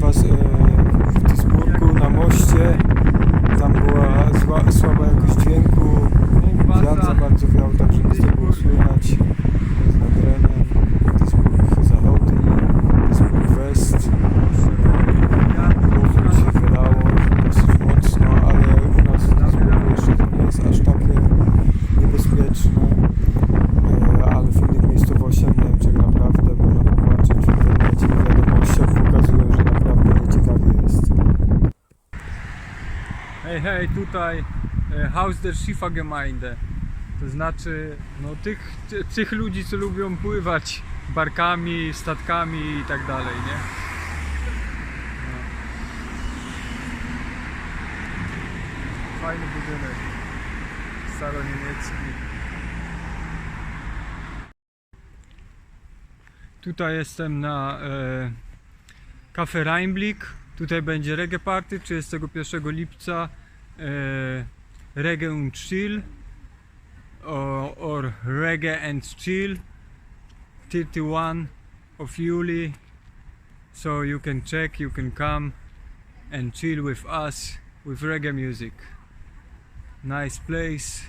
was äh, tutaj e, Haus der Schiffergemeinde. To znaczy no, tych, ty- tych ludzi, co lubią pływać barkami, statkami i tak dalej, nie? No. Fajny budynek. Staroniemiecki. Tutaj jestem na e, Cafe Rheinblick. Tutaj będzie reggae party 31 lipca. Reggae and chill or, or reggae and chill 31 of July. So you can check, you can come and chill with us with reggae music. Nice place,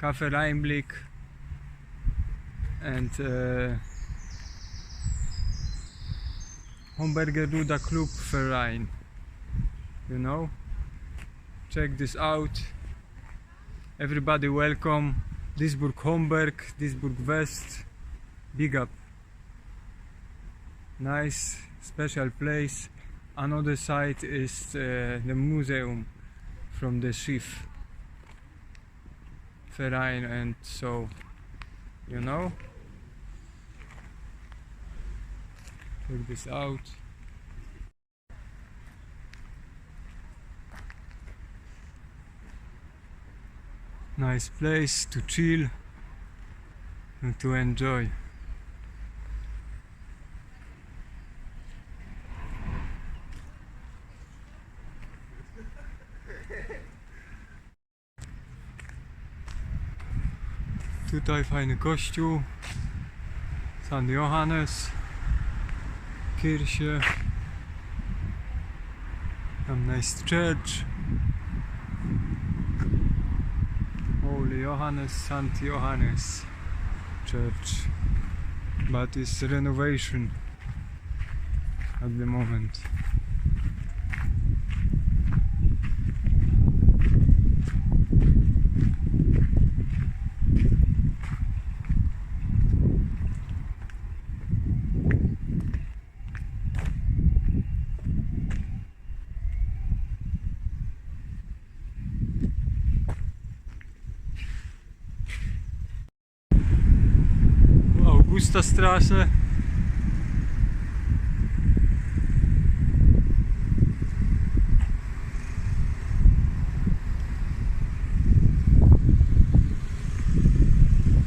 Cafe Rheinblick and uh, Homberger Duda Club Verein. You know? Check this out. Everybody welcome. Duisburg Homberg, Duisburg West. Big up. Nice, special place. Another side is uh, the museum from the Schiff Verein and so, you know? Check this out. Nice place to chill and to enjoy. Tutaj fajny kościół. San Johannes. Kirche. Tam nice church. Holy Johannes, St. Johannes Church. But it's renovation at the moment. už strašne.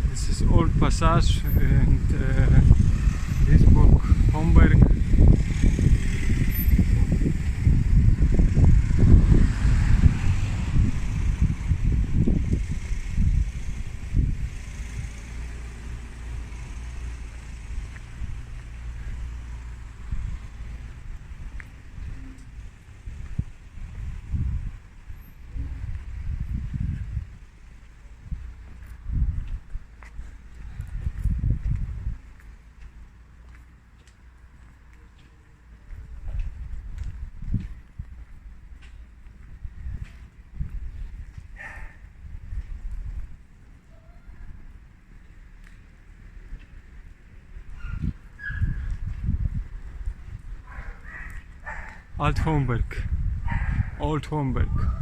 This is old passage and uh, this book Homberg Alt Homburg. Old Homburg.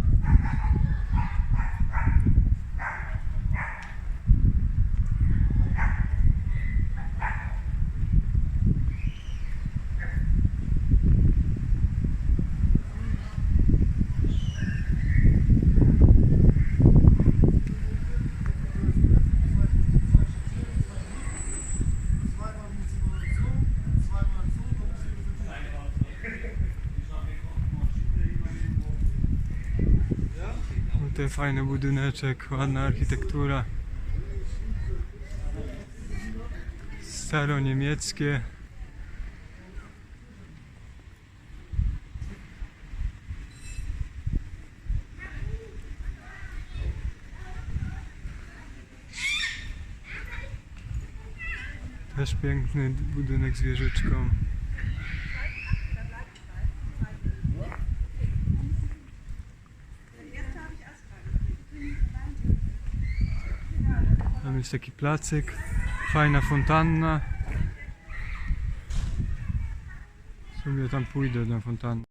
Tutaj fajny budyneczek, ładna architektura. Staroniemieckie. Też piękny budynek z wieżyczką. Jest taki placyk, fajna fontanna. W sumie tam pójdę na fontannę.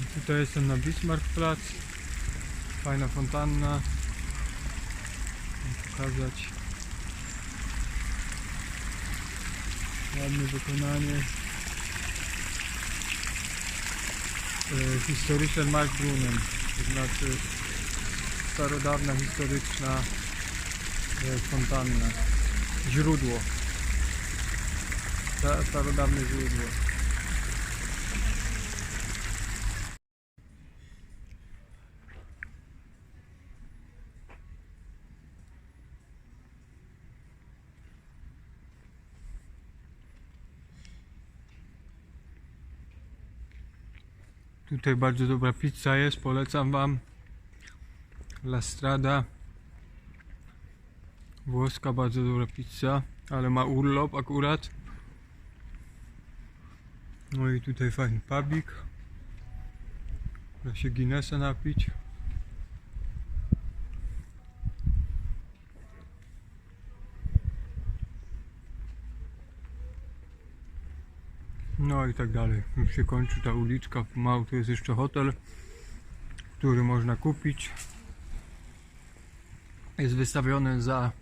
I tutaj jestem na Bismarckplatz. Fajna fontanna. Chcę pokazać. Ładne wykonanie. E, Historyczen Markbrunnen, to znaczy starodawna historyczna e, fontanna. Źródło. Sta- Starodawne źródło. Tutaj bardzo dobra pizza jest, polecam wam. La Strada. Włoska bardzo dobra pizza, ale ma urlop akurat. No i tutaj fajny pubik. Da się Guinnessa napić. No i tak dalej. Już się kończy ta uliczka. Pomału tu jest jeszcze hotel, który można kupić. Jest wystawiony za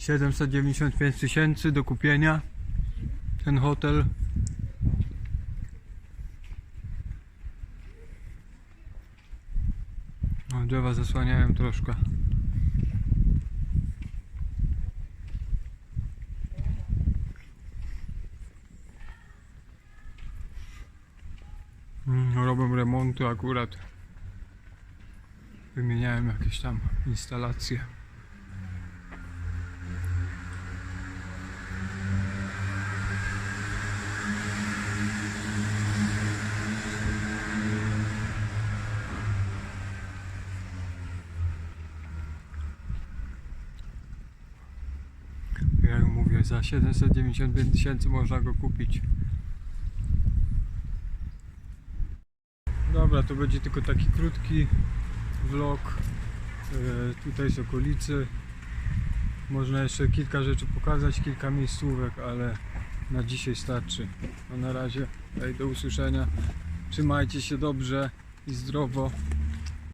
795 tysięcy do kupienia. Ten hotel. O, drzewa zasłaniają troszkę. Mm, Robią remonty akurat. Wymieniałem jakieś tam instalacje. Za 795 tysięcy można go kupić. Dobra, to będzie tylko taki krótki vlog e, tutaj z okolicy. Można jeszcze kilka rzeczy pokazać, kilka miejscówek, ale na dzisiaj starczy. No na razie, do usłyszenia. Trzymajcie się dobrze i zdrowo.